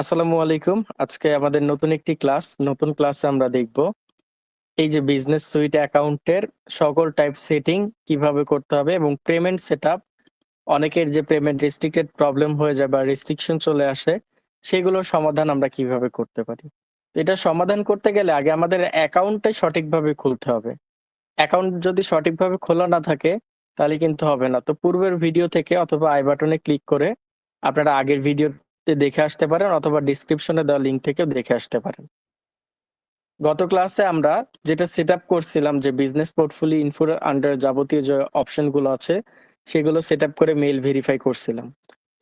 আসসালামু আলাইকুম। আজকে আমাদের নতুন একটি ক্লাস। নতুন ক্লাসে আমরা দেখব এই যে বিজনেস সুইট অ্যাকাউন্টের সকল টাইপ সেটিং কীভাবে করতে হবে এবং পেমেন্ট সেটআপ অনেকের যে পেমেন্ট রেস্ট্রিক্টেড প্রবলেম হয়ে যায় বা রেস্ট্রিকশন চলে আসে, সেগুলোর সমাধান আমরা কীভাবে করতে পারি? এটা সমাধান করতে গেলে আগে আমাদের অ্যাকাউন্টটাই সঠিকভাবে খুলতে হবে। অ্যাকাউন্ট যদি সঠিকভাবে খোলা না থাকে, তাহলে কিন্তু হবে না। তো পূর্বের ভিডিও থেকে অথবা আই বাটনে ক্লিক করে আপনারা আগের ভিডিওতে দেখে আসতে পারেন অথবা ডিসক্রিপশনে দেওয়া লিঙ্ক থেকেও দেখে আসতে পারেন। গত ক্লাসে আমরা যেটা সেট আপ করছিলাম যে বিজনেস পোর্টফোলিও ইনফোর আন্ডার যাবতীয় যে অপশনগুলো আছে, সেগুলো সেট আপ করে মেল ভেরিফাই করছিলাম।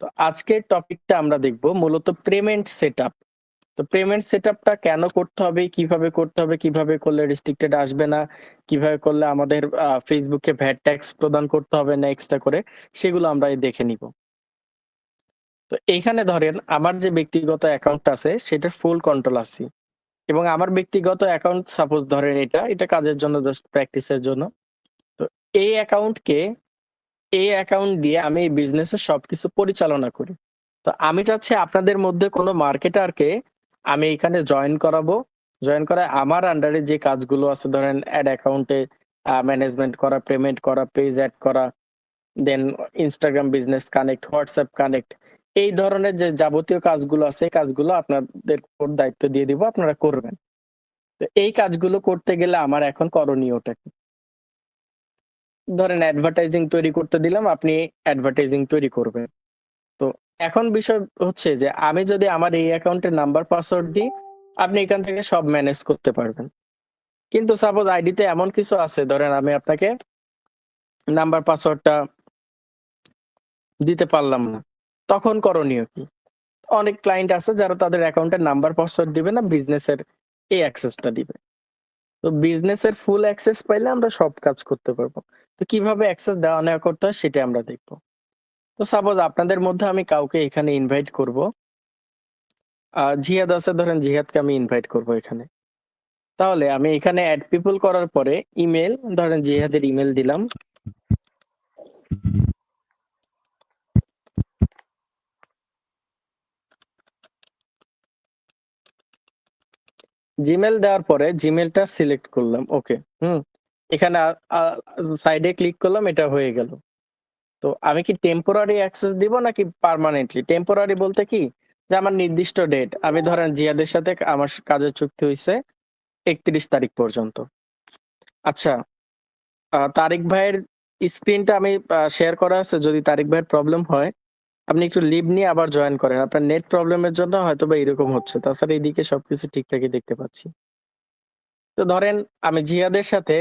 তো আজকের টপিকটা আমরা দেখব মূলত পেমেন্ট সেট আপ তো পেমেন্ট সেট আপটা কেন করতে হবে, কীভাবে করতে হবে, কীভাবে করলে রেস্ট্রিক্টেড আসবে না, কীভাবে করলে আমাদের ফেসবুকে ভ্যাট ট্যাক্স প্রদান করতে হবে না এক্সট্রা করে, সেগুলো আমরা দেখে নিব। তো এইখানে ধরেন আমার যে ব্যক্তিগত অ্যাকাউন্ট আছে সেটা ফুল কন্ট্রোল আছে। এবং আমার ব্যক্তিগত অ্যাকাউন্ট সাপোজ ধরেন এটা এটা কাজের জন্য জাস্ট প্র্যাকটিসের জন্য। তো এই অ্যাকাউন্টকে এই অ্যাকাউন্ট দিয়ে আমি এই বিজনেসের সবকিছু পরিচালনা করি। তো আমি চাচ্ছি আপনাদের মধ্যে কোনো মার্কেটারকে আমি এখানে জয়েন করাবো। জয়েন করা আমার আন্ডারে যে কাজগুলো আছে, ধরেন অ্যাড অ্যাকাউন্টে ম্যানেজমেন্ট করা পেমেন্ট করা পেজ অ্যাড করা then Instagram business connect WhatsApp connect এই ধরনের যে যাবতীয় কাজগুলো আছে, এই কাজগুলো আপনাদের দায়িত্ব দিয়ে দিব, আপনারা করবেন। তো এই কাজগুলো করতে গেলে আমার এখন করণীয়টা কি? ধরেন অ্যাডভার্টাইজিং তৈরি করতে দিলাম, আপনি অ্যাডভার্টাইজিং তৈরি করবেন। তো এখন বিষয় হচ্ছে যে, আমি যদি আমার এই অ্যাকাউন্টের নাম্বার পাসওয়ার্ড দিই, আপনি এখান থেকে সব ম্যানেজ করতে পারবেন। কিন্তু সাপোজ আইডিতে এমন কিছু আছে, ধরেন আমি আপনাকে নাম্বার পাসওয়ার্ডটা দিতে পারলাম না। তখন করণীয় কি? অনেক ক্লায়েন্ট আছে যারা তাদের অ্যাকাউন্টের নাম্বার পাসওয়ার্ড দিবে না বিজনেসের এই অ্যাক্সেসটা দিবে। তো বিজনেসের ফুল অ্যাক্সেস পাইলে আমরা সব কাজ করতে পারব। তো কীভাবে অ্যাক্সেস দেওয়া নেওয়া করতে হয় সেটা আমরা দেখব। তো সাপোজ আপনাদের মধ্যে আমি কাউকে এখানে ইনভাইট করব। জিহাদ আছে, ধরেন জিহাদকে আমি ইনভাইট করব এখানে। তাহলে আমি এখানে অ্যাড পিপল করার পরে ইমেল ধরেন জিহাদের ইমেল দিলাম। জিমেল দেওয়ার পরে জিমেলটা সিলেক্ট করলাম ওকে হুম, এখানে সাইডে ক্লিক করলাম, এটা হয়ে গেল। তো আমি কি টেম্পোরারি অ্যাক্সেস দিব নাকি পার্মানেন্টলি টেম্পোরারি বলতে কি? যে আমার নির্দিষ্ট ডেট আমি ধরেন জিয়াদের সাথে আমার কাজের চুক্তি হয়েছে একত্রিশ তারিখ পর্যন্ত। আচ্ছা তারিক ভাইয়ের স্ক্রিনটা আমি শেয়ার করা আছে, যদি তারিক ভাইয়ের প্রবলেম হয়। আপনি একটু লিভ নিয়ে আবার জয়েন করেন। আপনার নেট প্রবলেমের জন্য হয়তো বা এরকম হচ্ছে। তাছাড়া এইদিকে সবকিছু ঠিকঠাকই দেখতে পাচ্ছি। তো ধরেন আমি জিয়াদের সাথে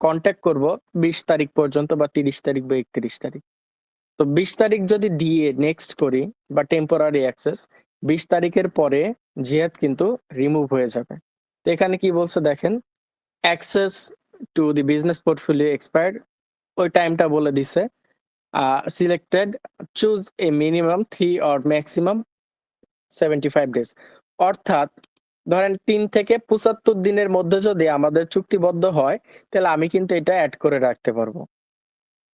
কন্ট্যাক্ট করব বিশ তারিখ পর্যন্ত বা তিরিশ তারিখ বা একত্রিশ তারিখ। তো বিশ তারিখ যদি দিয়ে নেক্সট করি বা টেম্পোরারি অ্যাক্সেস বিশ তারিখের পরে জিহাদ কিন্তু রিমুভ হয়ে যাবে। তো এখানে কি বলছে দেখেন access to the business portfolio expired ওই টাইমটা বলে দিছে। Selected choose a minimum three or maximum seventy five days অর্থাৎ, ধরেন তিন থেকে পঁচাত্তর দিনের মধ্যে যদি আমাদের চুক্তিবদ্ধ হয়, তাহলে আমি কিন্তু এটা অ্যাড করে রাখতে পারব।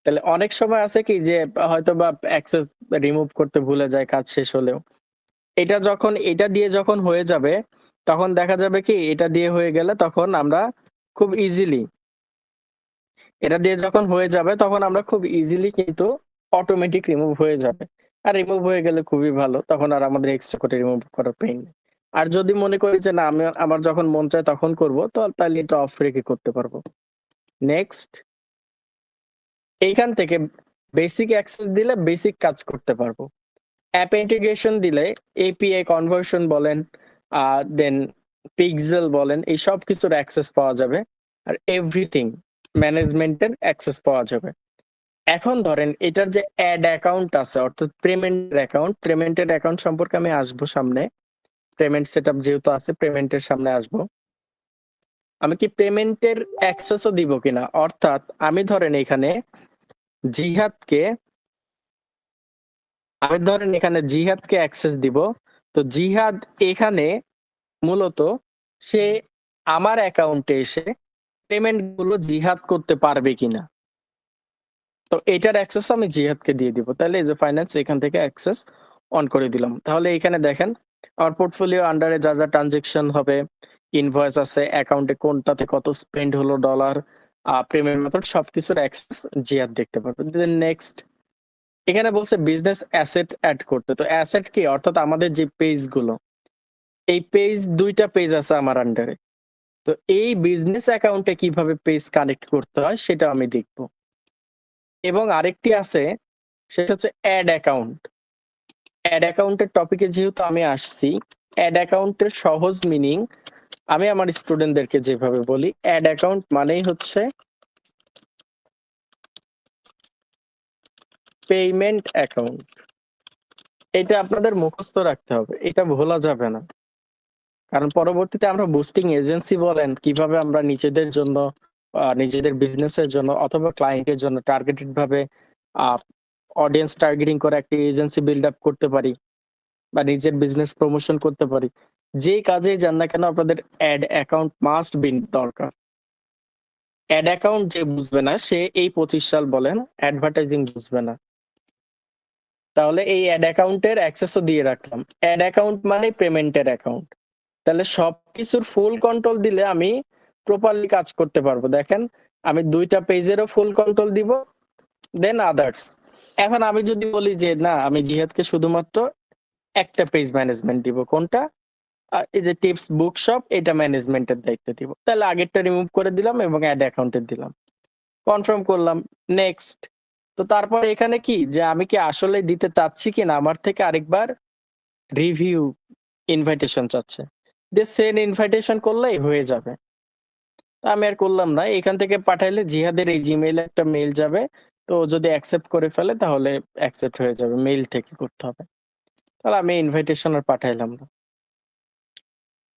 তাহলে অনেক সময় আছে কি যে হয়তো বা অ্যাক্সেস রিমুভ করতে ভুলে যায়, কাজ শেষ হলেও। এটা যখন, এটা দিয়ে যখন হয়ে যাবে, তখন দেখা যাবে কি, এটা দিয়ে হয়ে গেলে তখন আমরা খুব ইজিলি এটা দিয়ে যখন হয়ে যাবে, তখন আমরা খুব ইজিলি কিন্তু অটোমেটিক রিমুভ হয়ে যাবে। আর রিমুভ হয়ে গেলে খুবই ভালো, তখন আর আমাদের এক্সট্রা করে রিমুভ করার পেইন নেই। আর যদি মনে করি যে না, আমি আমার যখন মন চায় তখন করব, তো তাহলে এটা অফ রেখে করতে পারব। নেক্সট এইখান থেকে বেসিক অ্যাক্সেস দিলে বেসিক কাজ করতে পারব। অ্যাপ ইন্টিগ্রেশন দিলে এপিআই কনভার্সন বলেন দেন পিক্সেল বলেন, এই সব কিছুর অ্যাক্সেস পাওয়া যাবে। আর এভরিথিং ম্যানেজমেন্টের অ্যাক্সেস পাওয়া যাবে। এখন ধরেন এটার যে অ্যাড অ্যাকাউন্ট আছে, অর্থাৎ পেমেন্টের অ্যাকাউন্ট পেমেন্টের অ্যাকাউন্ট সম্পর্কে আমি আসব সামনে। পেমেন্ট সেট আপ যেহেতু আছে, পেমেন্টের সামনে আসব। আমি কি পেমেন্টের অ্যাক্সেসও দিব কিনা? অর্থাৎ আমি ধরেন এখানে জিহাদকে, আমি ধরেন এখানে জিহাদকে অ্যাক্সেস দিব। তো জিহাদ এখানে মূলত সে আমার অ্যাকাউন্টে এসে পেমেন্টগুলো জিহাদ করতে পারবে কিনা? তো এটার অ্যাক্সেস আমি জিহাদকে দিয়ে দিব। তাহলে এই যে ফাইন্যান্স এখান থেকে অ্যাক্সেস অন করে দিলাম। তাহলে এখানে দেখেন, আমার পোর্টফোলিও আন্ডারে যা যা ট্রানজেকশন হবে ইনভয়েস আছে অ্যাকাউন্টে কোনটাতে কত স্পেন্ড হলো ডলার পেমেন্ট মেথড সবকিছুর অ্যাক্সেস জিহাদ দেখতে পারবে। নেক্সট এখানে বলছে বিজনেস অ্যাসেট অ্যাড করতে। তো অ্যাসেট কি? অর্থাৎ আমাদের যে পেজগুলো, এই পেজ দুইটা পেজ আছে আমার আন্ডারে তো এই বিজনেস অ্যাকাউন্টে কীভাবে পেজ কানেক্ট করতে হয় সেটা আমি দেখব। এবং আরেকটি আছে, সেটা হচ্ছে অ্যাড অ্যাকাউন্ট অ্যাড অ্যাকাউন্টের টপিকে যেহেতু আমি আসছি অ্যাড অ্যাকাউন্টের সহজ মিনিং আমি আমার স্টুডেন্টদেরকে যেভাবে বলি অ্যাড অ্যাকাউন্ট মানেই হচ্ছে পেমেন্ট অ্যাকাউন্ট এটা আপনাদের মুখস্থ রাখতে হবে, এটা ভোলা যাবে না। কারণ পরবর্তীতে আমরা বুস্টিং এজেন্সি বলেন, কীভাবে আমরা নিজেদের জন্য নিজেদের বিজনেসের জন্য অথবা ক্লায়েন্টের জন্য টার্গেটেড ভাবে অডিয়েন্স টার্গেটিং করে একটি এজেন্সি বিল্ড আপ করতে পারি বা নিজের বিজনেস প্রমোশন করতে পারি। যে কাজে যান না কেন আপনাদের অ্যাড অ্যাকাউন্ট মাস্ট বিন দরকার। অ্যাড অ্যাকাউন্ট যে বুঝবে না, সে এই পঁচিশ সাল বলেন অ্যাডভার্টাইজিং বুঝবে না। তাহলে এই অ্যাড অ্যাকাউন্টের অ্যাক্সেসও দিয়ে রাখলাম। অ্যাড অ্যাকাউন্ট মানে পেমেন্টের অ্যাকাউন্ট তাহলে সবকিছুর ফুল কন্ট্রোল দিলে আমি প্রপারলি কাজ করতে পারব। দেখেন, আমি দুইটা পেজেরও ফুল কন্ট্রোল দিব দেন আদার্স এখন আমি যদি বলি যে, না, আমি জিহাদকে শুধুমাত্র একটা পেজ ম্যানেজমেন্ট দিব, কোনটা? এই যে টিপস বুক শপ এটা ম্যানেজমেন্টের দায়িত্ব দিব। তাহলে আগেরটা রিমুভ করে দিলাম এবং অ্যাড অ্যাকাউন্টের দিলাম। কনফার্ম করলাম নেক্সট তো তারপর এখানে কি? যে আমি কি আসলে দিতে চাচ্ছি কিনা? আমার থেকে আরেকবার রিভিউ ইনভাইটেশন চাচ্ছে। যে সেন ইনভাইটেশন করলেই হয়ে যাবে। আমি আর করলাম না। এখান থেকে পাঠাইলে জিহাদের এই জিমেইলে একটা মেইল যাবে। তো যদি অ্যাকসেপ্ট করে ফেলে তাহলে অ্যাকসেপ্ট হয়ে যাবে। মেইল থেকে করতে হবে। তাহলে আমি ইনভাইটেশন আর পাঠাইলাম না।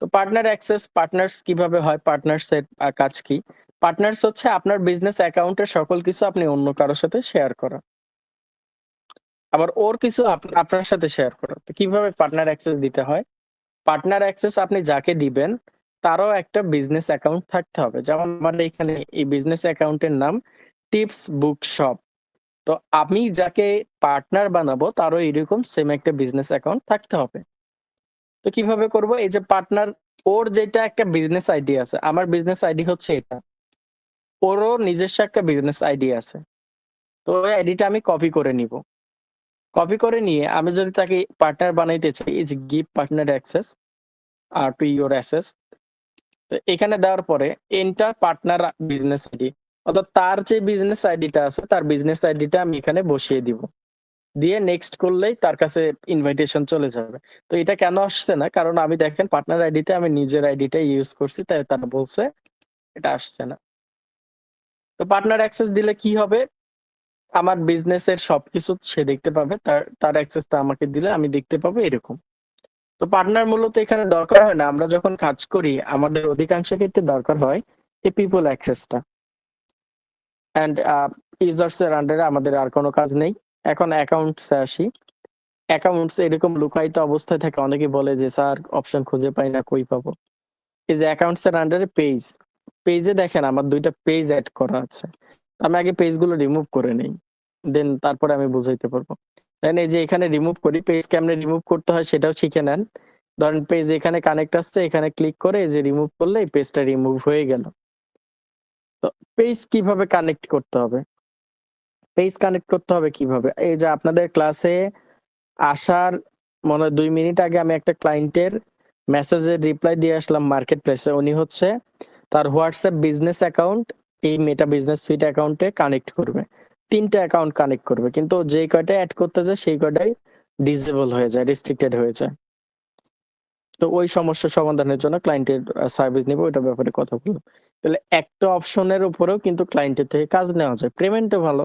তো পার্টনার অ্যাক্সেস পার্টনার্স কীভাবে হয়? পার্টনার্স এর কাজ কি? পার্টনার্স হচ্ছে আপনার বিজনেস অ্যাকাউন্টের সকল কিছু আপনি অন্য কারোর সাথে শেয়ার করা আবার ওর কিছু আপ- আপনার সাথে শেয়ার করা তো কীভাবে পার্টনার অ্যাক্সেস দিতে হয়? পার্টনার অ্যাক্সেস আপনি যাকে দিবেন, তারও একটা বিজনেস অ্যাকাউন্ট থাকতে হবে। যেমন আমার এখানে এই বিজনেস অ্যাকাউন্টের নাম টিপস বুক শপ তো আমি যাকে পার্টনার বানাবো, তারও এরকম সেম একটা বিজনেস অ্যাকাউন্ট থাকতে হবে। তো কীভাবে করব? এই যে পার্টনার ওর যেটা একটা বিজনেস আইডি আছে, আমার বিজনেস আইডি হচ্ছে এটা। ওরও নিজস্ব একটা বিজনেস আইডি আছে। তো ওই আইডিটা আমি কপি করে নিব। কপি করে নিয়ে আমি যদি তাকে পার্টনার বানাইতে চাই ইজ গিভ পার্টনার অ্যাক্সেস আর টু ইউর অ্যাসেস তো এখানে দেওয়ার পরে এন্টার পার্টনার বিজনেস আইডি অর্থাৎ তার যে বিজনেস আইডিটা আছে, তার বিজনেস আইডিটা আমি এখানে বসিয়ে দিব। দিয়ে নেক্সট করলেই তার কাছে ইনভাইটেশন চলে যাবে। তো এটা কেন আসছে না? কারণ আমি দেখেন পার্টনার আইডিতে আমি নিজের আইডিটা ইউজ করছি, তাই তারা বলছে এটা আসছে না। তো পার্টনার অ্যাক্সেস দিলে কি হবে? আমার বিজনেসের সবকিছু সে দেখতে পাবে। তার তার অ্যাক্সেসটা আমাকে দিলে আমি দেখতে পাবো এরকম। তো পার্টনার মূলত এখানে দরকার হয় না। আমরা যখন কাজ করি, আমাদের অধিকাংশ ক্ষেত্রে দরকার হয় এই পিপল অ্যাক্সেসটা অ্যান্ড ইউজার্স এর আন্ডারে আমাদের আর কোনো কাজ নেই। এখন অ্যাকাউন্টস আসি। অ্যাকাউন্টস এরকম লুকায়িত অবস্থায় থাকে। অনেকে বলে যে, স্যার অপশন খুঁজে পাই না, কই পাবো? এই যে অ্যাকাউন্টস এর আন্ডারে পেজ পেজে দেখেন, আমার দুইটা পেজ অ্যাড করা আছে। আমি আগে পেজগুলো রিমুভ করে নেই। দেন তারপরে আমি বুঝাইতে পারব। দেন এই যে এখানে রিমুভ করি পেজ কেমনে রিমুভ করতে হয় সেটাও শিখে নেন। ধরেন পেজ এখানে কানেক্ট আসছে, এখানে ক্লিক করে এই যে রিমুভ করলে এই পেজটা রিমুভ হয়ে গেল। তো পেজ কীভাবে কানেক্ট করতে হবে? পেজ কানেক্ট করতে হবে কীভাবে? এই যে আপনাদের ক্লাসে আসার মনে হয় দুই মিনিট আগে আমি একটা ক্লায়েন্টের মেসেজের রিপ্লাই দিয়ে আসলাম মার্কেট প্লেসে উনি হচ্ছে তার হোয়াটসঅ্যাপ বিজনেস অ্যাকাউন্ট এই মেটা বিজনেস সুইট অ্যাকাউন্টে কানেক্ট করবে। তিনটা অ্যাকাউন্ট কানেক্ট করবে। কিন্তু যেই কয়টা অ্যাড করতে যায় সেই কয়টাই ডিসেবল হয়ে যায় রেস্ট্রিক্টেড হয়ে যায়। তো ওই সমস্যা সমাধানের জন্য ক্লায়েন্টের সার্ভিস নিব, ওইটার ব্যাপারে কথা বলব। তাহলে একটা অপশনের উপরেও কিন্তু ক্লায়েন্টের থেকে কাজ নেওয়া যায়। পেমেন্টও ভালো।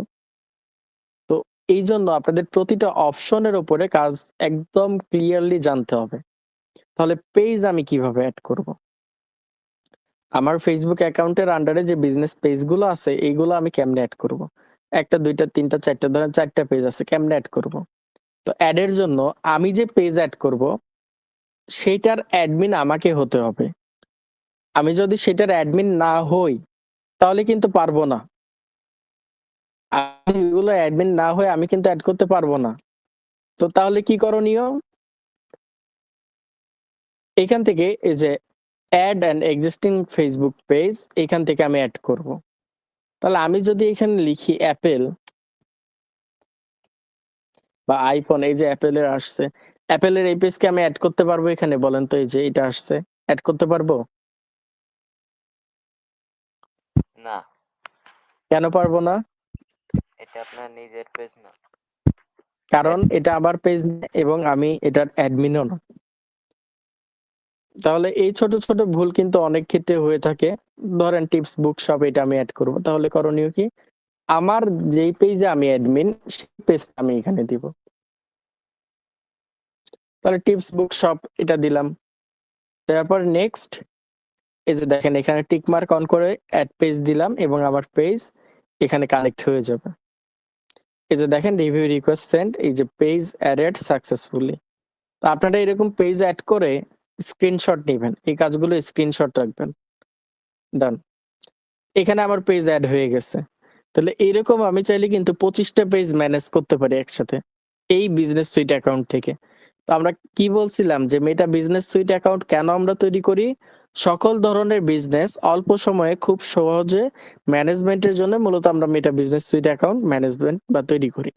তো এই জন্য আপনাদের প্রতিটা অপশনের উপরে কাজ একদম ক্লিয়ারলি জানতে হবে। তাহলে পেজ আমি কীভাবে অ্যাড করব? আমার ফেসবুক অ্যাকাউন্টের আন্ডারে যে বিজনেস পেজগুলো আছে, এইগুলো আমি কেমনে অ্যাড করব? একটা, দুইটা, তিনটা, চারটা, ধরেন চারটা পেজ আছে, কেমনে অ্যাড করব? তো অ্যাডের জন্য আমি যে পেজ অ্যাড করব, সেটার অ্যাডমিন আমাকে হতে হবে। আমি যদি সেটার অ্যাডমিন না হই, তাহলে কিন্তু পারব না। আমি এগুলো অ্যাডমিন না হয়ে আমি কিন্তু অ্যাড করতে পারব না। তো তাহলে কি করণীয়? এখান থেকে এই যে add and existing Facebook page এখান থেকে আমি অ্যাড করব। তাহলে আমি যদি এখানে লিখি অ্যাপেল বা আইফোন এই যে অ্যাপেলের আসছে অ্যাপেলের এই পেজকে আমি অ্যাড করতে পারব এখানে? বলেন তো এই যে এটা আসছে অ্যাড করতে পারব? না। কেন পারব না? এটা আপনার নিজের পেজ না। কারণ এটা আমার পেজ এবং আমি এটার অ্যাডমিনও না। তাহলে এই ছোট ছোট ভুল কিন্তু অনেক ক্ষেত্রে হয়ে থাকে। ধরেন টিপস বুক শপ এটা আমি অ্যাড করব। তাহলে করণীয় কি? আমার যেই পেজে আমি অ্যাডমিন সেই পেজ আমি এখানে দিব। তাহলে টিপস বুক শপ এটা দিলাম। তারপর নেক্সট এই যে দেখেন এখানে টিক মার্ক অন করে অ্যাড পেজ দিলাম এবং আমার পেজ এখানে কানেক্ট হয়ে যাবে। এই যে দেখেন রিভিউ রিকোয়েস্ট সেন্ড এই যে পেজ অ্যাডেড সাকসেসফুলি তো আপনারা এরকম পেজ অ্যাড করে স্ক্রিনশট নেবেন। এই কাজগুলো স্ক্রিনশট রাখবেন। ডান এখানে আমার পেজ অ্যাড হয়ে গেছে। তাহলে এরকম আমি চাইলে কিন্তু পঁচিশটা পেজ ম্যানেজ করতে পারি একসাথে এই বিজনেস সুইট অ্যাকাউন্ট থেকে। তো আমরা কি বলছিলাম যে মেটা বিজনেস সুইট অ্যাকাউন্ট কেন আমরা তৈরি করি? সকল ধরনের বিজনেস অল্প সময়ে খুব সহজে ম্যানেজমেন্টের জন্য মূলত আমরা Meta business suite account management বা তৈরি করি।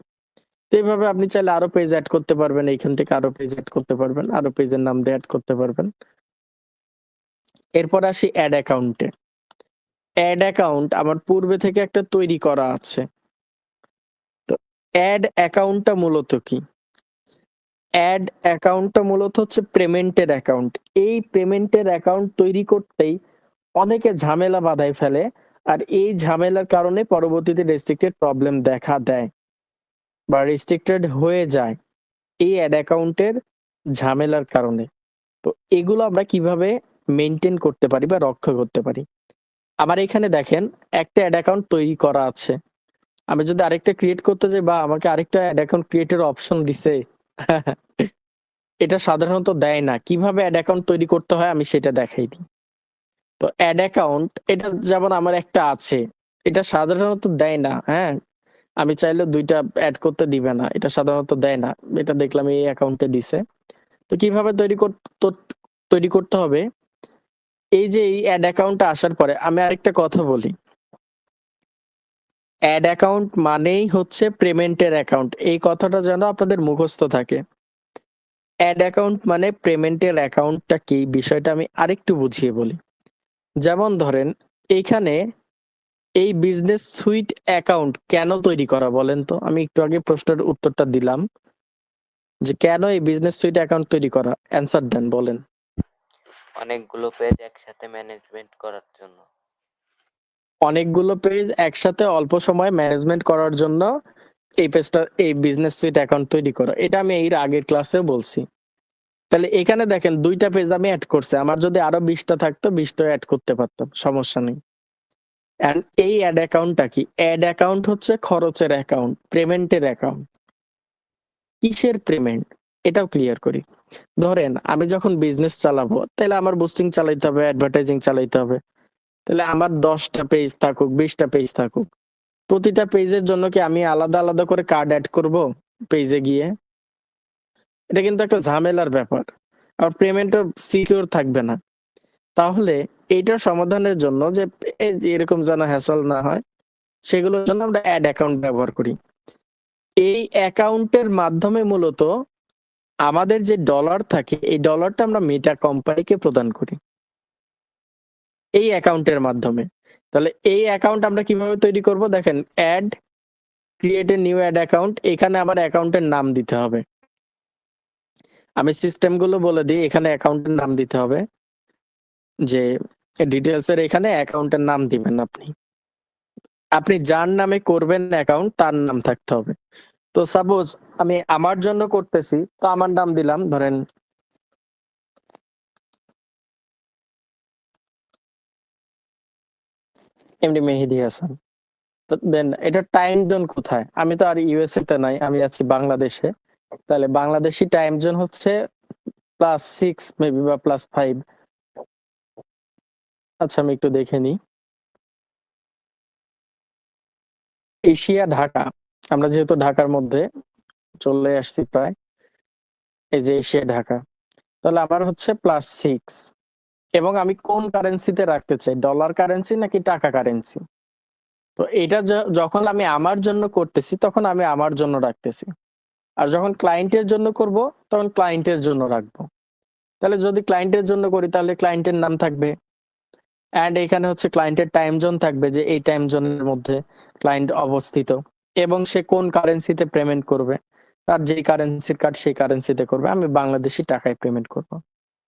তো এইভাবে আপনি চাইলে আরও পেজ অ্যাড করতে পারবেন। এইখান থেকে আরও পেজ অ্যাড করতে পারবেন, আরও পেজের নাম দিয়ে অ্যাড করতে পারবেন। এরপর আসি অ্যাড অ্যাকাউন্টে অ্যাড অ্যাকাউন্ট আমার পূর্বে থেকে একটা তৈরি করা আছে। তো অ্যাড অ্যাকাউন্টটা মূলত কি? অ্যাড অ্যাকাউন্টটা মূলত হচ্ছে পেমেন্টের অ্যাকাউন্ট এই পেমেন্টের অ্যাকাউন্ট তৈরি করতেই অনেকে ঝামেলা বাধায় ফেলে, আর এই ঝামেলার কারণে পরবর্তীতে রেস্ট্রিক্টেড প্রবলেম দেখা দেয়। বা রেস্ট্রিক্টেড হয়ে যায় এই অ্যাড অ্যাকাউন্টের ঝামেলার কারণে। তো এগুলো আমরা কীভাবে মেনটেন করতে পারি বা রক্ষা করতে পারি? আমার এখানে দেখেন, একটা অ্যাড অ্যাকাউন্ট তৈরি করা আছে। আমি যদি আরেকটা ক্রিয়েট করতে যাই বা আমাকে আরেকটা অ্যাড অ্যাকাউন্ট ক্রিয়েটের অপশন দিছে, এটা সাধারণত দেয় না। কীভাবে অ্যাড অ্যাকাউন্ট তৈরি করতে হয় আমি সেটা দেখাই দিই। তো অ্যাড অ্যাকাউন্ট এটা যেমন আমার একটা আছে, এটা সাধারণত দেয় না হ্যাঁ? আমি চাইলে দুইটা অ্যাড করতে দিবে না, এটা সাধারণত দেয় না। এটা দেখলাম এই অ্যাকাউন্টে দিছে। তো কীভাবে তৈরি করতে তৈরি করতে হবে? এই যে এই অ্যাড অ্যাকাউন্টটা আসার পরে আমি আরেকটা কথা বলি। অ্যাড অ্যাকাউন্ট মানেই হচ্ছে পেমেন্টের অ্যাকাউন্ট এই কথাটা যেন আপনাদের মুখস্থ থাকে। অ্যাড অ্যাকাউন্ট মানে পেমেন্টের অ্যাকাউন্টটা কি? বিষয়টা আমি আরেকটু বুঝিয়ে বলি। যেমন ধরেন এইখানে এই বিজনেস সুইট অ্যাকাউন্ট কেন তৈরি করা বলেন তো? আমি একটু আগে প্রশ্নের উত্তরটা দিলাম যে কেন এই বিজনেস সুইট অ্যাকাউন্ট তৈরি করা? অ্যান্সার দেন বলেন। অনেকগুলো পেজ একসাথে ম্যানেজমেন্ট করার জন্য। অনেকগুলো পেজ একসাথে অল্প সময় ম্যানেজমেন্ট করার জন্য এই পেজটা এই বিজনেস সুইট অ্যাকাউন্ট তৈরি করা। এটা আমি এর আগের ক্লাসে বলছি। তাহলে এখানে দেখেন দুইটা পেজ আমি অ্যাড করছি। আমার যদি আরও বিশটা থাকতো বিশটা অ্যাড করতে পারতাম সমস্যা নেই। এই অ্যাড অ্যাকাউন্টটা কি? অ্যাড অ্যাকাউন্ট হচ্ছে খরচের অ্যাকাউন্ট পেমেন্টের অ্যাকাউন্ট কিসের পেমেন্ট এটাও ক্লিয়ার করি। ধরেন, আমি যখন বিজনেস চালাবো, তাহলে আমার বুস্টিং চালাইতে হবে অ্যাডভার্টাইজিং চালাইতে হবে। তাহলে আমার দশটা পেজ থাকুক, বিশটা পেজ থাকুক। প্রতিটা পেজের জন্য কি আমি আলাদা আলাদা করে কার্ড অ্যাড করব পেজে গিয়ে? এটা কিন্তু একটা ঝামেলার ব্যাপার। আর পেমেন্টও সিকিউর থাকবে না। তাহলে এইটার সমাধানের জন্য যে এরকম যেন হ্যাসল না হয়, সেগুলোর জন্য আমরা অ্যাড অ্যাকাউন্ট ব্যবহার করি। এই অ্যাকাউন্টের মাধ্যমে মূলত আমাদের যে ডলার থাকে, এই ডলারটা আমরা মেটা কোম্পানিকে প্রদান করি। এই অ্যাকাউন্টের মাধ্যমে। তাহলে এই অ্যাকাউন্ট আমরা কীভাবে তৈরি করব? দেখেন add create a new ad account এখানে আমার অ্যাকাউন্টের নাম দিতে হবে। আমি সিস্টেমগুলো বলে দিই, এখানে অ্যাকাউন্টের নাম দিতে হবে। যে ডিটেলস এর এখানে অ্যাকাউন্টের নাম দিবেন আপনি। আপনি যার নামে করবেন অ্যাকাউন্ট তার নাম থাকতে হবে। তো সাপোজ আমি আমার জন্য করতেছি, তো আমার নাম দিলাম, ধরেন এমডি মেহেদি হাসান। তো দেন এটা টাইম জোন কোথায়? আমি তো আর ইউএসএ তে নাই, আমি আছি বাংলাদেশে। তাহলে বাংলাদেশি টাইম জোন হচ্ছে প্লাস সিক্স মেবি বা প্লাস ফাইভ আচ্ছা আমি একটু দেখে নিই। এশিয়া, ঢাকা। আমরা যেহেতু ঢাকার মধ্যে চলে আসছি প্রায়, এই যে এশিয়া, ঢাকা। তাহলে আমার হচ্ছে প্লাস সিক্স এবং আমি কোন কারেন্সিতে রাখতে চাই ডলার কারেন্সি নাকি টাকা কারেন্সি তো এটা যখন আমি আমার জন্য করতেছি, তখন আমি আমার জন্য রাখতেছি। আর যখন ক্লায়েন্টের জন্য করব, তখন ক্লায়েন্টের জন্য রাখব। তাহলে যদি ক্লায়েন্টের জন্য করি, তাহলে ক্লায়েন্টের নাম থাকবে অ্যান্ড এখানে হচ্ছে ক্লায়েন্টের টাইম জোন থাকবে যে এই টাইম জোনের মধ্যে ক্লায়েন্ট অবস্থিত। এবং সে কোন কারেন্সিতে পেমেন্ট করবে? তার যেই কারেন্সির কার্ড সেই কারেন্সিতে করবে। আমি বাংলাদেশি টাকায় পেমেন্ট করব।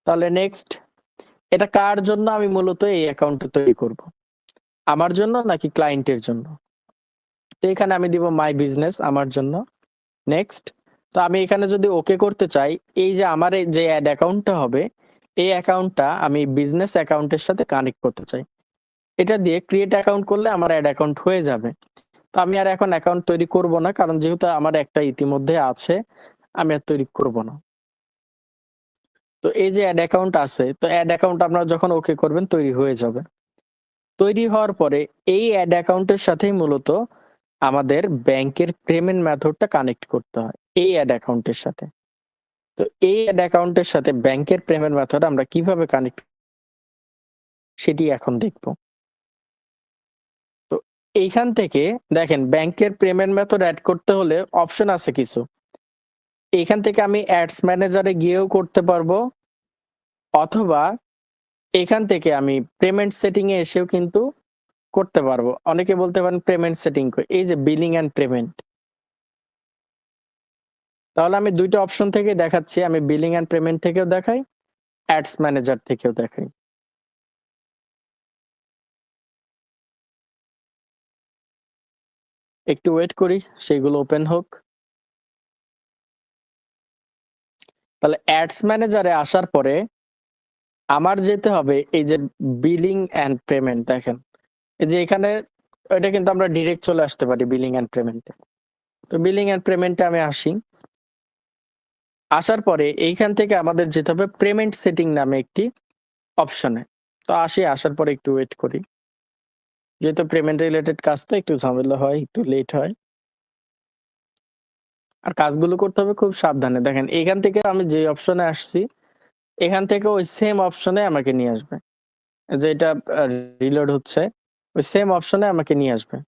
তাহলে নেক্সট এটা কার জন্য আমি মূলত এই অ্যাকাউন্টটা তৈরি করব? আমার জন্য নাকি ক্লায়েন্টের জন্য? তো এখানে আমি দিব মাই বিজনেস আমার জন্য। নেক্সট তো আমি এখানে যদি ওকে করতে চাই, এই যে আমার যে অ্যাড অ্যাকাউন্টটা হবে এই অ্যাকাউন্টটা আমি বিজনেস অ্যাকাউন্টের সাথে কানেক্ট করতে চাই। এটা দিয়ে ক্রিয়েট অ্যাকাউন্ট করলে আমার অ্যাড অ্যাকাউন্ট হয়ে যাবে। তো আমি আর এখন অ্যাকাউন্ট তৈরি করব না, কারণ যেহেতু আমার একটা ইতিমধ্যে আছে, আমি আর তৈরি করব না। তো এই যে অ্যাড অ্যাকাউন্ট আছে, তো অ্যাড অ্যাকাউন্ট আপনারা যখন ওকে করবেন, তৈরি হয়ে যাবে। তৈরি হওয়ার পরে এই অ্যাড অ্যাকাউন্টের সাথেই মূলত আমাদের ব্যাংকের পেমেন্ট মেথডটা কানেক্ট করতে হয়, এই অ্যাড অ্যাকাউন্টের সাথে। তো এই অ্যাকাউন্টের সাথে ব্যাংকের পেমেন্ট মেথড আমরা কীভাবে কানেক্ট সেটি এখন দেখব। তো এইখান থেকে দেখেন, ব্যাংকের পেমেন্ট মেথড অ্যাড করতে হলে অপশন আছে কিছু। এখান থেকে আমি অ্যাডস ম্যানেজারে গিয়েও করতে পারব, অথবা এখান থেকে আমি পেমেন্ট সেটিং এ এসেও কিন্তু করতে পারব। অনেকে বলতে পারেন পেমেন্ট সেটিং এই যে বিলিং অ্যান্ড পেমেন্ট তাহলে আমি দুইটা অপশন থেকে দেখাচ্ছি। আমি বিলিং অ্যান্ড পেমেন্ট থেকেও দেখাই অ্যাডস ম্যানেজার থেকেও দেখাই। একটু ওয়েট করি, সেগুলো ওপেন হোক। তাহলে অ্যাডস ম্যানেজারে আসার পরে আমার যেতে হবে এই যে বিলিং অ্যান্ড পেমেন্ট দেখেন। এই যে এখানে, এটা কিন্তু আমরা ডিরেক্ট চলে আসতে পারি বিলিং অ্যান্ড পেমেন্টে তো বিলিং অ্যান্ড পেমেন্টে আমি আসি। আসার পরে এইখান থেকে আমাদের যেতে হবে পেমেন্ট সেটিং নামে একটি অপশনে। তো আসি, আসার পরে একটু ওয়েট করি। যেহেতু পেমেন্ট রিলেটেড কাজ তো একটু ঝামেলা হয়, একটু লেট হয়। আর কাজগুলো করতে হবে খুব সাবধানে। দেখেন এখান থেকে আমি যে অপশনে আসছি, এখান থেকে ওই সেম অপশনে আমাকে নিয়ে আসবে। যে এটা রিলোড হচ্ছে, ওই সেম অপশনে আমাকে নিয়ে আসবে।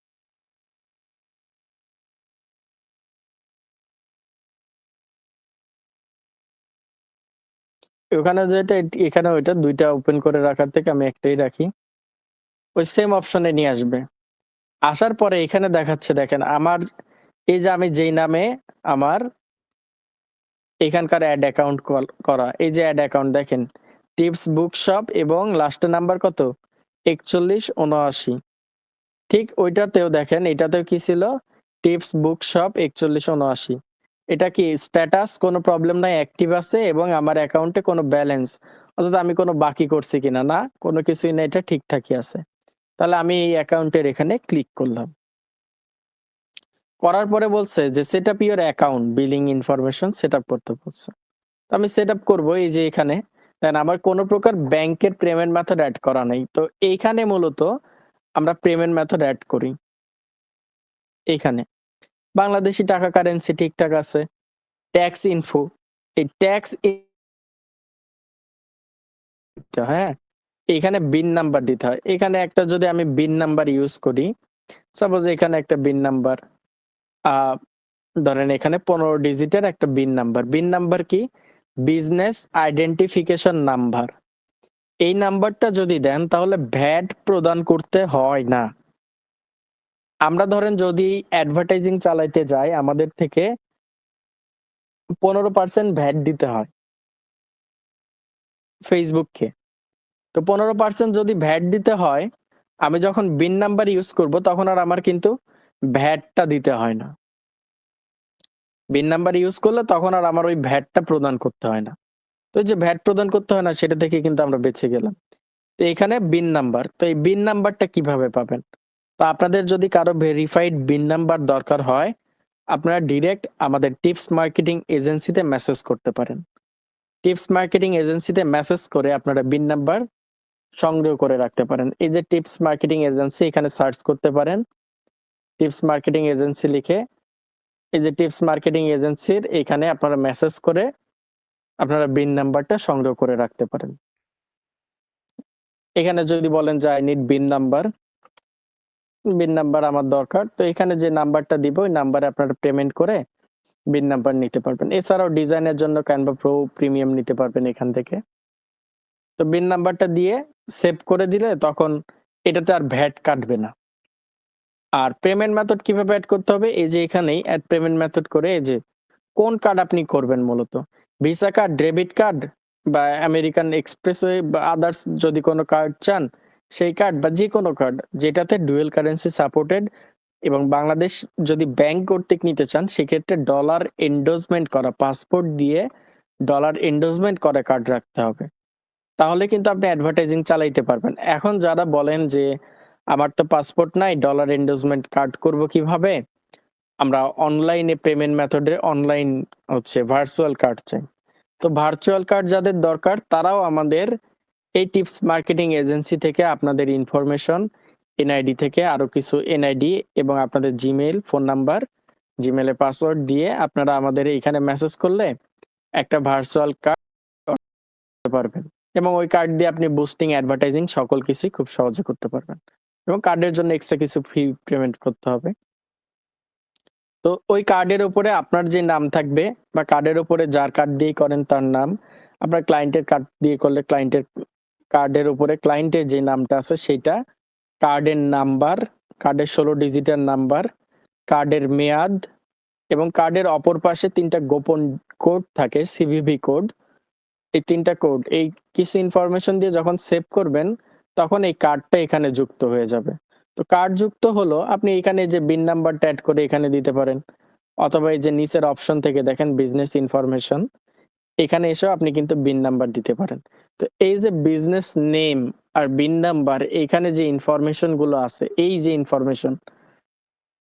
ওখানে যেটা এখানে ওইটা দুইটা ওপেন করে রাখার থেকে আমি একটাই রাখি। ওই সেম অপশনে নিয়ে আসবে। আসার পরে এখানে দেখাচ্ছে, দেখেন আমার, এই যে আমি যেই নামে আমার এখানকার অ্যাড অ্যাকাউন্ট কল, করা, এই যে অ্যাড অ্যাকাউন্ট দেখেন টিপস বুক শপ এবং লাস্টের নাম্বার কত? একচল্লিশ উনআশি ঠিক ওইটাতেও দেখেন, এটাতেও কি ছিল? টিপস বুক শপ একচল্লিশ উনআশি এটা কি স্ট্যাটাস কোনো প্রবলেম নাই অ্যাক্টিভ আছে এবং আমার অ্যাকাউন্টে কোনো ব্যালেন্স অর্থাৎ আমি কোনো বাকি করছি কিনা? না, কোনো কিছুই না এটা ঠিকঠাকই আছে। তাহলে আমি এই অ্যাকাউন্টের এখানে ক্লিক করলাম। করার পরে বলছে যে set up your account billing information set up করতে বলছে। তো আমি সেট আপ করব এই যে এখানে। দেন আমার কোনো প্রকার ব্যাংকের পেমেন্ট মেথড অ্যাড করা নেই। তো এইখানে মূলত আমরা পেমেন্ট মেথড অ্যাড করি। এইখানে। বাংলাদেশি টাকা কারেন্সি ঠিকঠাক আছে। ট্যাক্স ইনফো এই ট্যাক্স হ্যাঁ? এখানে বিন নাম্বার দিতে হয়। এখানে একটা যদি আমি বিন নাম্বার ইউজ করি সাপোজ এখানে একটা বিন নাম্বার ধরেন এখানে পনেরো ডিজিটের একটা বিন নাম্বার বিন নাম্বার কি? বিজনেস আইডেন্টিফিকেশন নাম্বার এই নাম্বারটা যদি দেন, তাহলে ভ্যাট প্রদান করতে হয় না। আমরা ধরেন যদি অ্যাডভার্টাইজিং চালাইতে যাই, আমাদের থেকে পনেরো পার্সেন্ট ভ্যাট দিতে হয় ফেসবুককে তো পনেরো পার্সেন্ট যদি ভ্যাট দিতে হয়, আমি যখন বিন নাম্বার ইউজ করব, তখন আর আমার কিন্তু ভ্যাটটা দিতে হয় না। বিন নাম্বার ইউজ করলে তখন আর আমার ওই ভ্যাটটা প্রদান করতে হয় না। তো যে ভ্যাট প্রদান করতে হয় না, সেটা থেকে কিন্তু আমরা বেঁচে গেলাম। তো এখানে বিন নাম্বার, তো এই বিন নাম্বারটা কীভাবে পাবেন? তো আপনাদের যদি কারও ভেরিফাইড বিন নাম্বার দরকার হয়, আপনারা ডিরেক্ট আমাদের টিপস মার্কেটিং এজেন্সিতে মেসেজ করতে পারেন। টিপস মার্কেটিং এজেন্সিতে মেসেজ করে আপনারা বিন নাম্বার সংগ্রহ করে রাখতে পারেন। এই যে টিপস মার্কেটিং এজেন্সি এখানে সার্চ করতে পারেন। টিপস মার্কেটিং এজেন্সি লিখে এই যে টিপস মার্কেটিং এজেন্সির এখানে আপনারা মেসেজ করে আপনারা বিন নাম্বারটা সংগ্রহ করে রাখতে পারেন। এখানে যদি বলেন যে I need BIN number BIN number আমার দরকার। তো এখানে যে নাম্বারটা দিব, ওই নাম্বারে আপনারা পেমেন্ট করে বিন নাম্বার নিতে পারবেন। এছাড়াও ডিজাইনের জন্য ক্যানভা প্রো প্রিমিয়াম নিতে পারবেন এখান থেকে। তো বিন নাম্বারটা দিয়ে সেভ করে দিলে তখন এটাতে আর ভ্যাট কাটবে না। আর পেমেন্ট মেথড কীভাবে অ্যাড করতে হবে? এই যে এখানেই অ্যাড পেমেন্ট মেথড করে এই যে কোন কার্ড আপনি করবেন মূলত? ভিসা কার্ড ডেবিট কার্ড বা আমেরিকান এক্সপ্রেসওয়ে বা আদার্স যদি কোনো কার্ড চান সেই কার্ড বা যে কোনো কার্ড যেটাতে ডুয়েল কারেন্সি সাপোর্টেড এবং বাংলাদেশ যদি ব্যাংক কর্তৃক নিতে চান, সেক্ষেত্রে ডলার এন্ডোজমেন্ট করা পাসপোর্ট দিয়ে ডলার এন্ডোজমেন্ট করা কার্ড রাখতে হবে। তাহলে কিন্তু আপনি অ্যাডভার্টাইজিং চালাইতে পারবেন। এখন যারা বলেন যে, আমার তো পাসপোর্ট নাই ডলার এন্ডোজমেন্ট কার্ড করব কীভাবে? আমরা অনলাইনে পেমেন্ট মেথডে অনলাইন হচ্ছে ভার্চুয়াল কার্ড চাই। তো ভার্চুয়াল কার্ড যাদের দরকার, তারাও আমাদের এই টিপস মার্কেটিং এজেন্সি থেকে আপনাদের ইনফরমেশন, এনআইডি থেকে আরও কিছু এনআইডি এবং আপনাদের জিমেইল, ফোন নাম্বার, জিমেইলের পাসওয়ার্ড দিয়ে আপনারা আমাদের এখানে মেসেজ করলে একটা ভার্চুয়াল কার্ড পারবেন এবং ওই কার্ড দিয়ে আপনি বুস্টিং অ্যাডভার্টাইজিং সকল কিছুই খুব সহজে করতে পারবেন এবং কার্ডের জন্য এক্সট্রা কিছু ফি পেমেন্ট করতে হবে। তো ওই কার্ডের উপরে আপনার যে নাম থাকবে বা কার্ডের উপরে যার কার্ড দিয়ে করেন তার নাম, আপনার ক্লায়েন্টের কার্ড দিয়ে করলে ক্লায়েন্টের কার্ডের উপরে ক্লায়েন্টের যে নামটা আছে সেটা কার্ডের নাম্বার কার্ডের ষোলো ডিজিটের নাম্বার কার্ডের মেয়াদ এবং কার্ডের অপর পাশে তিনটা গোপন কোড থাকে সিভিভি কোড এই তিনটা কোড এই কিছু ইনফরমেশন দিয়ে যখন সেভ করবেন, তখন এই কার্ডটা এখানে যুক্ত হয়ে যাবে। তো কার্ড যুক্ত হলো, আপনি এখানে যে বিন নাম্বারটা অ্যাড করে এখানে দিতে পারেন। অথবা এই যে নিচের অপশন থেকে দেখেন বিজনেস ইনফরমেশন এখানে এসেও আপনি কিন্তু বিন নাম্বার দিতে পারেন। তো এই যে বিজনেস নেম আর বিন নাম্বার, এখানে যে ইনফরমেশনগুলো আছে, এই যে ইনফরমেশন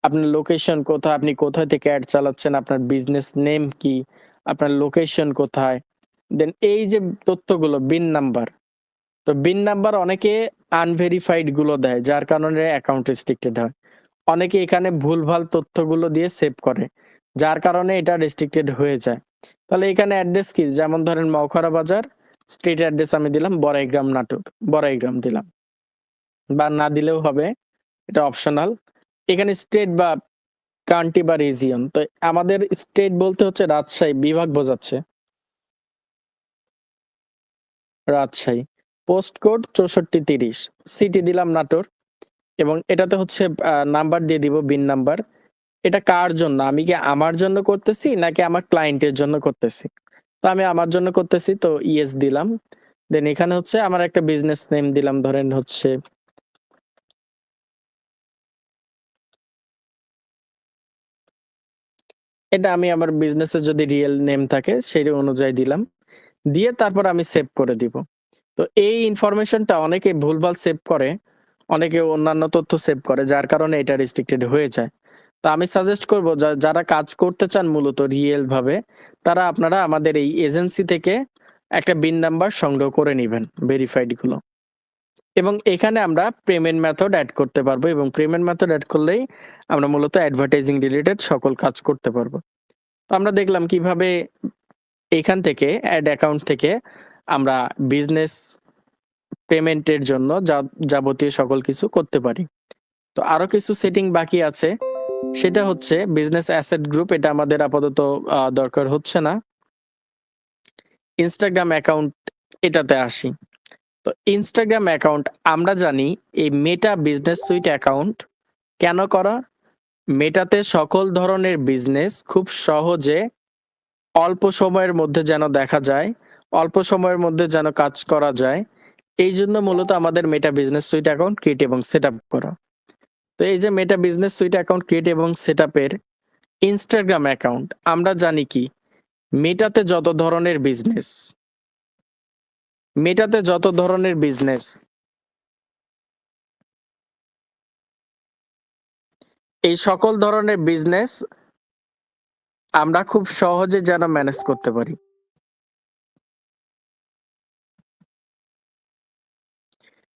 আপনার লোকেশন কোথায়, আপনি কোথায় থেকে অ্যাড চালাচ্ছেন, আপনার বিজনেস নেম কি, আপনার লোকেশন কোথায় দেন এই যে তথ্যগুলো, বিন নাম্বার, তো বিন নাম্বার অনেকে আনভেরিফাইডগুলো দেয়, যার কারণে অ্যাকাউন্ট রেস্ট্রিক্টেড হয়। অনেকে এখানে ভুলভাল তথ্যগুলো দিয়ে সেভ করে, যার কারণে এটা রেস্ট্রিক্টেড হয়ে যায়। তাহলে এখানে অ্যাড্রেস কি? যেমন ধরেন মৌখারা বাজার স্ট্রিট অ্যাড্রেস আমি দিলাম, বড়াইগ্রাম, নাটোর। বড়াইগ্রাম দিলাম। বা না দিলেও হবে, এটা অপশনাল এখানে স্টেট বা কান্ট্রি বা রিজিয়ন তো আমাদের স্টেট বলতে হচ্ছে রাজশাহী, বিভাগ বোঝাচ্ছে। রাজশাহী। পোস্ট কোড চৌষট্টি তিরিশ। সিটি দিলাম, নাটোর। এবং এটাতে হচ্ছে নাম্বার দিয়ে দিব বিন নাম্বার এটা কার জন্য? আমি কি আমার জন্য করতেছি নাকি আমার ক্লায়েন্টের জন্য করতেছি? তো আমি আমার জন্য করতেছি, তো ইয়েস দিলাম। দেন এখানে হচ্ছে আমার একটা বিজনেস নেম দিলাম, ধরেন হচ্ছে এটা আমি আমার বিজনেসের যদি রিয়েল নেম থাকে, সেই অনুযায়ী দিলাম। দিয়ে তারপর আমি সেভ করে দিব। তো এই ইনফরমেশনটা অনেকে ভুলভাল সেভ করে, অনেকে অন্যান্য তথ্য সেভ করে, যার কারণে এটা রেস্ট্রিক্টেড হয়ে যায়। তো আমি সাজেস্ট করব যারা কাজ করতে চান মূলত রিয়েল ভাবে, তারা আপনারা আমাদের এই এজেন্সি থেকে একটা বিন নাম্বার সংগ্রহ করে নেবেন ভেরিফাইডগুলো। এবং এখানে আমরা পেমেন্ট মেথড অ্যাড করতে পারব এবং পেমেন্ট মেথড অ্যাড করলেই আমরা মূলত অ্যাডভার্টাইজিং রিলেটেড সকল কাজ করতে পারব। তো আমরা দেখলাম কীভাবে এখান থেকে অ্যাড অ্যাকাউন্ট থেকে আমরা বিজনেস পেমেন্টের জন্য যাবতীয় সকল কিছু করতে পারি। তো আরও কিছু সেটিং বাকি আছে। সেটা হচ্ছে বিজনেস অ্যাসেট গ্রুপ এটা আমাদের আপাতত দরকার হচ্ছে না। ইনস্টাগ্রাম অ্যাকাউন্ট এটাতে আসি। তো ইনস্টাগ্রাম অ্যাকাউন্ট আমরা জানি এই মেটা বিজনেস সুইট অ্যাকাউন্ট কেন করা? মেটাতে সকল ধরনের বিজনেস খুব সহজে অল্প সময়ের মধ্যে যেন দেখা যায়, অল্প সময়ের মধ্যে যেন কাজ করা যায়। এই জন্য মূলত আমাদের Meta business suite account create এবং সেট আপ করা। তো এই যে Meta business suite account create এবং সেট আপের ইনস্টাগ্রাম অ্যাকাউন্ট আমরা জানি কি? মেটাতে যত ধরনের বিজনেস মেটাতে যত ধরনের বিজনেস এই সকল ধরনের বিজনেস আমরা খুব সহজে যেন ম্যানেজ করতে পারি।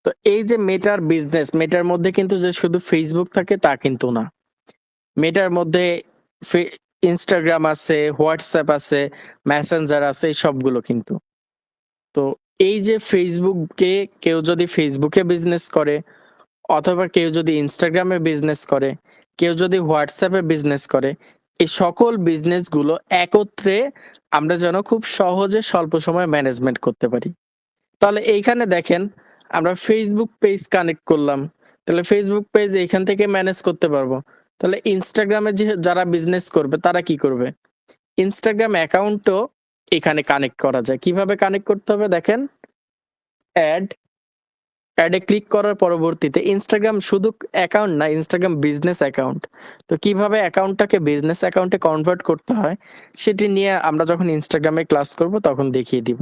তো এই যে মেটার বিজনেস মেটার মধ্যে কিন্তু যে শুধু ফেসবুক থাকে তা কিন্তু না। মেটার মধ্যে ইনস্টাগ্রাম আছে হোয়াটসঅ্যাপ আছে মেসেঞ্জার আছে সবগুলো কিন্তু। তো এই যে ফেসবুকে কেউ যদি ফেসবুকে বিজনেস করে, অথবা কেউ যদি ইনস্টাগ্রামে বিজনেস করে, কেউ যদি হোয়াটসঅ্যাপে বিজনেস করে, এই সকল বিজনেসগুলো একত্রে আমরা যেন খুব সহজে স্বল্প সময়ে ম্যানেজমেন্ট করতে পারি। তাহলে এইখানে দেখেন আমরা ফেসবুক পেজ কানেক্ট করলাম। তাহলে ফেসবুক পেজ এখান থেকে ম্যানেজ করতে পারব। তাহলে ইনস্টাগ্রামে যে যারা বিজনেস করবে, তারা কি করবে? ইনস্টাগ্রাম অ্যাকাউন্টও এখানে কানেক্ট করা যায়। কীভাবে কানেক্ট করতে হবে দেখেন? অ্যাড অ্যাডে ক্লিক করার পরবর্তীতে ইনস্টাগ্রাম শুধু অ্যাকাউন্ট না ইনস্টাগ্রাম বিজনেস অ্যাকাউন্ট তো কীভাবে অ্যাকাউন্টটাকে বিজনেস অ্যাকাউন্টে কনভার্ট করতে হয়, সেটি নিয়ে আমরা যখন ইনস্টাগ্রামে ক্লাস করব, তখন দেখিয়ে দিব।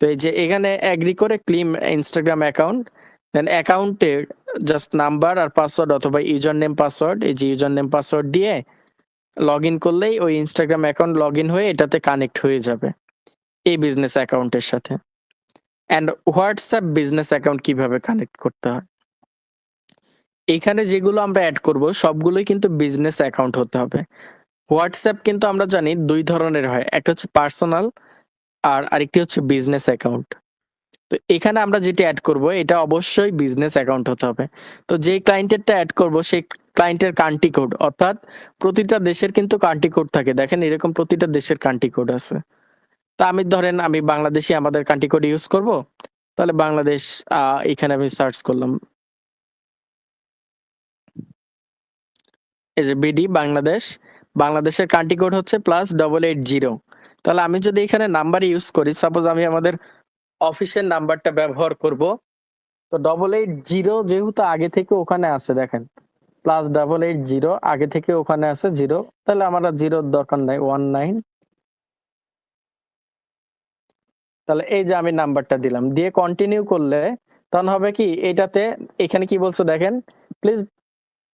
তো এই যে এখানে অ্যাগ্রি করে ক্লিম ইনস্টাগ্রাম অ্যাকাউন্ট দেন অ্যাকাউন্টে জাস্ট নাম্বার আর পাসওয়ার্ড অথবা ইউজার নেম পাসওয়ার্ড এই যে ইউজার নেম পাসওয়ার্ড দিয়ে লগ ইন করলেই ওই ইনস্টাগ্রাম অ্যাকাউন্ট লগ ইন হয়ে এটাতে কানেক্ট হয়ে যাবে এই বিজনেস অ্যাকাউন্টের সাথে। অ্যান্ড হোয়াটসঅ্যাপ বিজনেস অ্যাকাউন্ট কীভাবে কানেক্ট করতে হয়? এখানে যেগুলো আমরা অ্যাড করব, সবগুলোই কিন্তু বিজনেস অ্যাকাউন্ট হতে হবে। হোয়াটসঅ্যাপ কিন্তু আমরা জানি দুই ধরনের হয়, একটা হচ্ছে পার্সোনাল আর আরেকটি হচ্ছে বিজনেস অ্যাকাউন্ট তো এখানে আমরা যেটা অ্যাড করব, এটা অবশ্যই বিজনেস অ্যাকাউন্ট হতে হবে। তো যে ক্লায়েন্টেরটা অ্যাড করব সেই ক্লায়েন্টের কান্ট্রি কোড অর্থাৎ প্রতিটা দেশের কিন্তু কান্ট্রি কোড থাকে। দেখেন এরকম প্রতিটা দেশের কান্ট্রি কোড আছে। তা আমি ধরেন আমি বাংলাদেশি আমাদের কান্ট্রি কোড ইউজ করব, তাহলে বাংলাদেশ এখানে আমি সার্চ করলাম। এই যে বিডি বাংলাদেশ। বাংলাদেশের কান্ট্রি কোড হচ্ছে প্লাস ডবল এইট জিরো তাহলে আমি যদি এখানে নাম্বার ইউজ করি সাপোজ আমি আমাদের অফিসের নাম্বারটা ব্যবহার করব। তো ডবল এইট জিরো যেহেতু আগে থেকে ওখানে আছে, দেখেন। প্লাস ডাবল এইট জিরো আগে থেকে ওখানে আছে জিরো তাহলে আমার জিরোর দরকার নাই ওয়ান নাইন তাহলে এই যে আমি নাম্বারটা দিলাম, দিয়ে কন্টিনিউ করলে, তখন হবে কি, এটাতে এখানে কি বলছে দেখেন please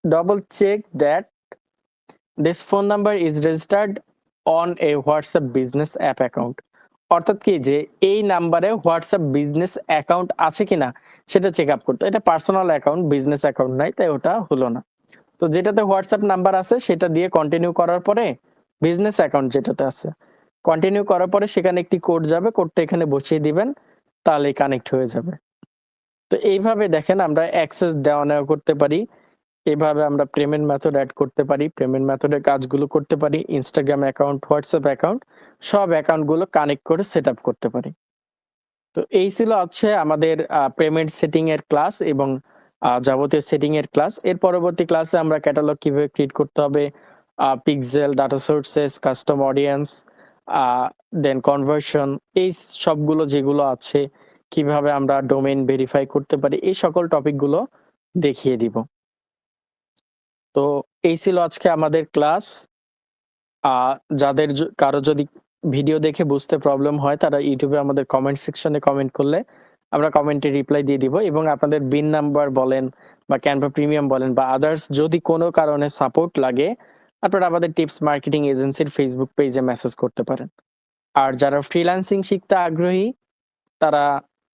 double check that this phone number is registered on a WhatsApp business app account অর্থাৎ কি যে এই নাম্বারে হোয়াটসঅ্যাপ বিজনেস অ্যাকাউন্ট আছে কিনা সেটা চেক আপ করতে। এটা পার্সোনাল অ্যাকাউন্ট বিজনেস অ্যাকাউন্ট নাই, তাই ওটা হলো না। তো যেটাতে হোয়াটসঅ্যাপ নাম্বার আছে, সেটা দিয়ে কন্টিনিউ করার পরে বিজনেস অ্যাকাউন্ট যেটাতে আছে কন্টিনিউ করার পরে সেখানে একটি কোড যাবে কোডটা এখানে বসিয়ে দিবেন, তাহলে কানেক্ট হয়ে যাবে। তো এইভাবে দেখেন আমরা অ্যাক্সেস দেওয়া নেওয়া করতে পারি। এইভাবে আমরা পেমেন্ট মেথড অ্যাড করতে পারি, পেমেন্ট মেথডের কাজগুলো করতে পারি ইনস্টাগ্রাম অ্যাকাউন্ট হোয়াটসঅ্যাপ অ্যাকাউন্ট সব অ্যাকাউন্টগুলো কানেক্ট করে সেট আপ করতে পারি। তো এই ছিল হচ্ছে আমাদের পেমেন্ট সেটিং এর ক্লাস এবং যাবতীয় সেটিং এর ক্লাস এর পরবর্তী ক্লাসে আমরা ক্যাটালগ কীভাবে ক্রিয়েট করতে হবে? Pixel data sources custom audience then conversion এই সবগুলো যেগুলো আছে, কীভাবে আমরা ডোমেইন ভেরিফাই করতে পারি, এই সকল টপিকগুলো দেখিয়ে দিব। তো এই ছিল আজকে আমাদের ক্লাস। যাদের কারও যদি ভিডিও দেখে বুঝতে প্রবলেম হয়, তারা ইউটিউবে আমাদের কমেন্ট সেকশনে কমেন্ট করলে আমরা কমেন্টে রিপ্লাই দিয়ে দিব এবং আপনাদের বিন নাম্বার বলেন বা ক্যানভা প্রিমিয়াম বলেন বা আদার্স যদি কোনো কারণে সাপোর্ট লাগে, আপনারা আমাদের টিপস মার্কেটিং এজেন্সির ফেসবুক পেজে মেসেজ করতে পারেন। আর যারা ফ্রিল্যান্সিং শিখতে আগ্রহী, তারা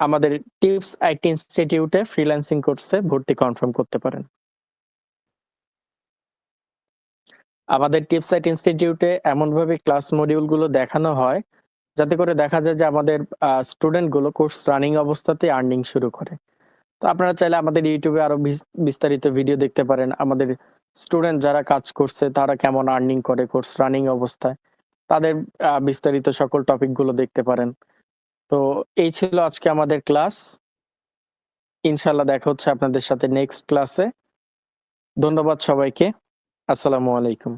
আমাদের টিপস আইটি ইনস্টিটিউটে ফ্রিল্যান্সিং কোর্সে ভর্তি কনফার্ম করতে পারেন। আমাদের টিপসাইট ইনস্টিটিউটে এমনভাবে ক্লাস মডিউলগুলো দেখানো হয়, যাতে করে দেখা যায় যে আমাদের স্টুডেন্টগুলো কোর্স রানিং অবস্থাতে আর্নিং শুরু করে। তো আপনারা চাইলে আমাদের ইউটিউবে আরও বিস্তারিত ভিডিও দেখতে পারেন। আমাদের স্টুডেন্ট যারা কাজ করছে, তারা কেমন আর্নিং করে কোর্স রানিং অবস্থায়, তাদের বিস্তারিত সকল টপিকগুলো দেখতে পারেন। তো এই ছিল আজকে আমাদের ক্লাস। ইনশাল্লাহ দেখা হচ্ছে আপনাদের সাথে নেক্সট ক্লাসে। ধন্যবাদ সবাইকে। আসসালামু আলাইকুম।